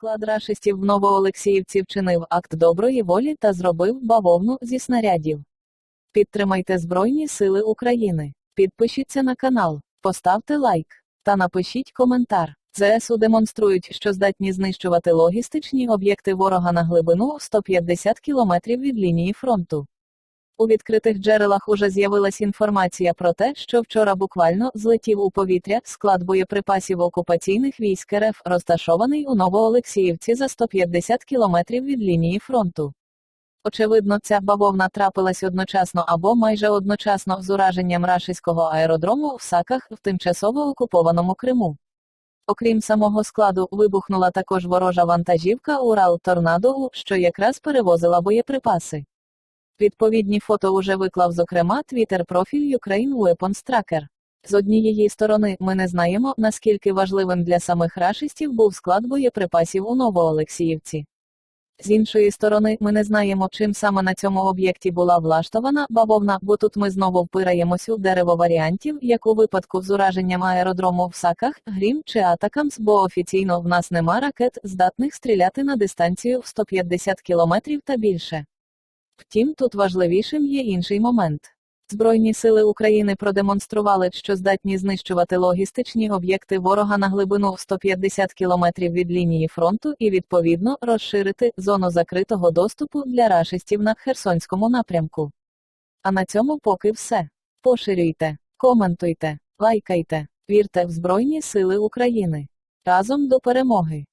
Склад рашистів в Новоолексіївці вчинив акт доброї волі та зробив бавовну зі снарядів. Підтримайте Збройні Сили України. Підпишіться на канал, поставте лайк та напишіть коментар. ЗСУ демонструють, що здатні знищувати логістичні об'єкти ворога на глибину 150 кілометрів від лінії фронту. У відкритих джерелах уже з'явилась інформація про те, що вчора буквально злетів у повітря склад боєприпасів окупаційних військ РФ, розташований у Новоолексіївці за 150 кілометрів від лінії фронту. Очевидно, ця бавовна трапилась одночасно або майже одночасно з ураженням рашиського аеродрому в Саках в тимчасово окупованому Криму. Окрім самого складу, вибухнула також ворожа вантажівка Урал Торнадо, що якраз перевозила боєприпаси. Відповідні фото уже виклав зокрема твіттер-профіль Ukraine Weapons Tracker. З однієї сторони, ми не знаємо, наскільки важливим для самих рашистів був склад боєприпасів у Новоолексіївці. З іншої сторони, ми не знаємо, чим саме на цьому об'єкті була влаштована бавовна, бо тут ми знову впираємось у дерево варіантів, як у випадку з ураженням аеродрому в Саках, Грім чи Атакамс, бо офіційно в нас нема ракет, здатних стріляти на дистанцію в 150 кілометрів та більше. Втім, тут важливішим є інший момент. Збройні сили України продемонстрували, що здатні знищувати логістичні об'єкти ворога на глибину в 150 кілометрів від лінії фронту і відповідно розширити зону закритого доступу для рашистів на Херсонському напрямку. А на цьому поки все. Поширюйте, коментуйте, лайкайте, вірте в Збройні Сили України. Разом до перемоги!